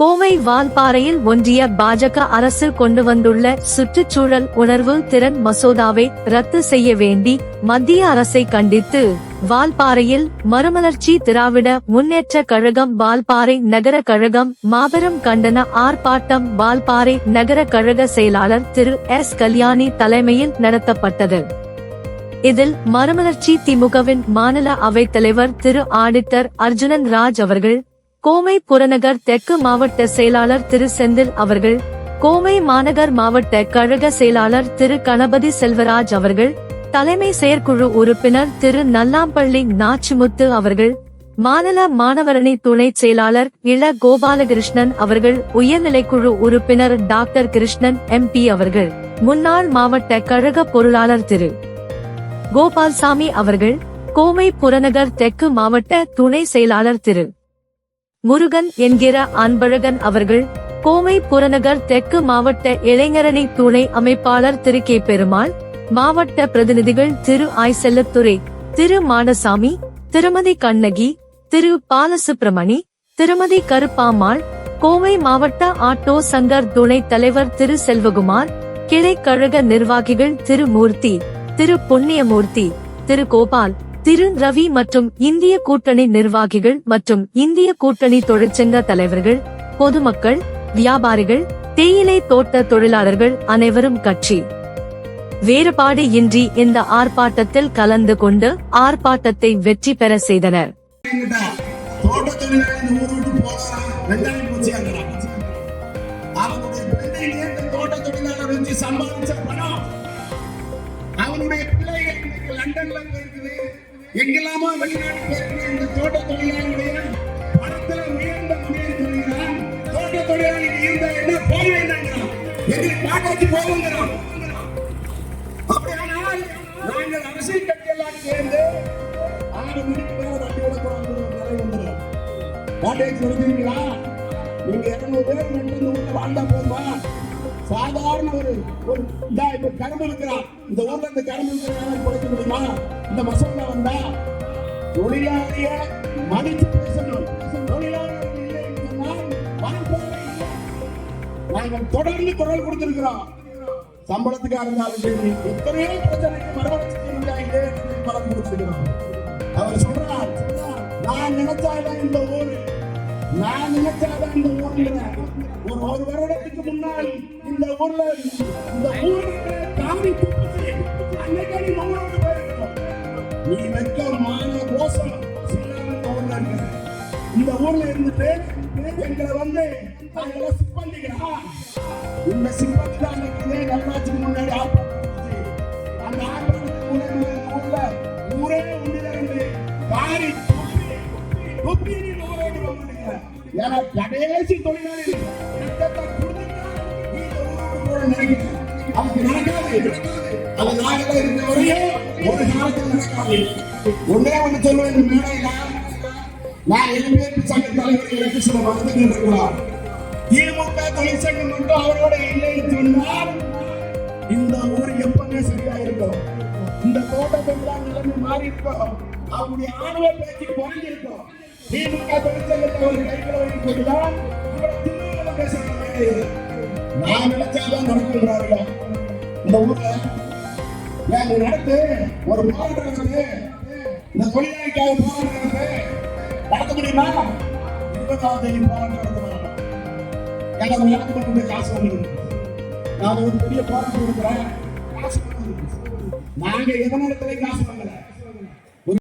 கோவை வால்பாறையில் ஒன்றிய பாஜக அரசு கொண்டு வந்துள்ள சுற்றுச்சூழல் உணர்வு திறன் மசோதாவை ரத்து செய்ய வேண்டி மத்திய அரசை கண்டித்து வால்பாறையில் மறுமலர்ச்சி திராவிட முன்னேற்ற கழகம் வால்பாறை நகர கழகம் மாபெரும் கண்டன ஆர்ப்பாட்டம் வால்பாறை நகர கழக செயலாளர் திரு எஸ் கல்யாணி தலைமையில் நடத்தப்பட்டது. இதில் மறுமலர்ச்சி திமுகவின் மாநில அவைத் தலைவர் திரு ஆடிட்டர் அர்ஜுனன் ராஜ் அவர்கள் கோமை புறநகர் தெற்கு மாவட்ட செயலாளர் திரு செந்தில் அவர்கள் கோமை மாநகர் மாவட்ட கழக செயலாளர் திரு கணபதி செல்வராஜ் அவர்கள் தலைமை செயற்குழு உறுப்பினர் திரு நல்லாம்பள்ளி நாச்சிமுத்து அவர்கள் மாநில மாணவரணி துணை செயலாளர் இள கோபாலகிருஷ்ணன் அவர்கள் உயர்நிலைக்குழு உறுப்பினர் டாக்டர் கிருஷ்ணன் எம்பி அவர்கள் முன்னாள் மாவட்ட கழக பொருளாளர் திரு. கோபால்சாமி அவர்கள் கோமை புறநகர் தெற்கு மாவட்ட துணை செயலாளர் திரு. முருகன் என்கிற அன்பழகன் அவர்கள் கோவை புறநகர் தெற்கு மாவட்ட இளைஞரணி துணை அமைப்பாளர் திரு. கே. பெருமாள் மாவட்ட பிரதிநிதிகள் திரு. ஆய்செல்லத்துறை திரு. மாடசாமி திருமதி கண்ணகி திரு. பாலசுப்ரமணி திருமதி கருப்பாமாள் கோவை மாவட்ட ஆட்டோ சங்கர் துணை தலைவர் திரு. செல்வகுமார் கிளை கழக நிர்வாகிகள் திரு. மூர்த்தி திரு. புண்ணியமூர்த்தி திரு. கோபால் திரு ரவி மற்றும் இந்திய கூட்டணி நிர்வாகிகள் மற்றும் இந்திய கூட்டணி தொழிற்சங்க தலைவர்கள் பொதுமக்கள் வியாபாரிகள் தேயிலை தோட்ட தொழிலாளர்கள் அனைவரும் கட்சி. வேறுபாடு இன்றி இந்த ஆர்ப்பாட்டத்தில் கலந்து கொண்டு ஆர்ப்பாட்டத்தை வெற்றி பெற செய்தனர். அவனுடைய பிள்ளைகள் இன்னைக்கு லண்டன்ல இருக்குது எங்கெல்லாமோ வெளிநாடு போயிருக்கிற இந்த தோட்ட தொழிலாளியுடைய பணத்துல உயர்ந்த முன்னேறி சொல்கிறான் தோட்ட தொழிலாளி இருந்தா என்ன போக வேண்டாங்கிறான் எங்களை காட்டாச்சு போகுங்கிறான். அப்படியானால் நாங்கள் அரசியல் கட்சியெல்லாம் சேர்ந்து ஆறு மணிக்கு மேல வண்டியோட ஓடக்கூடாது நிலை வந்துடும் வாட்டேஜ் வருவீங்களா நீங்க இருநூறு பேர் மட்டும் வாழ்ந்தா போதுமா? சாதாரண ஒரு ஒரு இதா இப்ப கடமை இருக்கிறான் இந்த ஊர்ல இந்த கடமை இருக்கிறாங்க குறைக்க முடியுமா? இந்த மசோதா வந்தா தொழிலாளிய மதித்து பேசணும். தொழிலாளர்கள் இல்லை சொன்னால் வாய்ப்பாளர் நாங்கள் தொடர்ந்து குரல் கொடுத்திருக்கிறோம். சம்பளத்துக்காக இருந்தாலும் சரி எத்தனையோ பிரச்சனைக்கு மறுவளர்ச்சி இதே கொடுத்திருக்கிறோம். அவர் சொல்றார் நான் நினைச்சாதான் இந்த ஊரு நான் நினைச்சாதான் இந்த ஊர்ல. ஒரு ஒரு வருடத்துக்கு முன்னால் இந்த ஊர்ல இந்த ஊர்ல காவி துப்புச்சு அன்னைக்கு நீ மங்களோடு போயிருக்கோம் நீ வைக்க மான கோஷம் இல்லாம இந்த ஊர்ல இருக்கிற இந்த ஊர்ல இருந்துட்டு எங்களை வந்து நாங்கள சிப்பந்திகளா இந்த சிப்பந்தி தான் நல்லாச்சுக்கு முன்னாடி ஏன்னா கடைசி தொழிலாளி. ரத்தத்தை நடக்காது அது இருந்த வரையும் ஒரு காலத்தில் நடக்காது ஒன்னே ஒண்ணு சொல்லுவேன் மேடையில. நான் எதிர்ப்பு சங்க தலைவர்களுக்கு சில வருத்தங்கள் இருக்கிறார் திமுக தொழிற்சங்கம் மட்டும் அவரோட இல்லை சொன்னால் இந்த ஊர் எப்பவுமே சரியா இருக்கும். இந்த தோட்டத்தெல்லாம் நிலைமை மாறி இருக்கும் அவருடைய ஆணவ பேச்சு குறைஞ்சிருக்கும். திமுக தொழிற்சங்கத்தை ஒரு கைகளை வைத்துக் கொண்டுதான் இவ்வளவு பேசுறாங்க நான் நினைச்சாதான் நடக்குங்கிறார்கள் இந்த ஊர்ல ஏன் நடத்து ஒரு மாவட்டம் நடக்குது இந்த தொழிலாளிக்காக போராட்டம் நடக்குது நடத்த முடியுமா இருபதாம் தேதி போராட்டம் நடத்தணும் எனக்கு கொண்டு காசு வாங்கிடுது நான் ஒரு பெரிய போராட்டம் கொடுக்குறேன் காசு வாங்குது நாங்க எதனால காசு வாங்கல?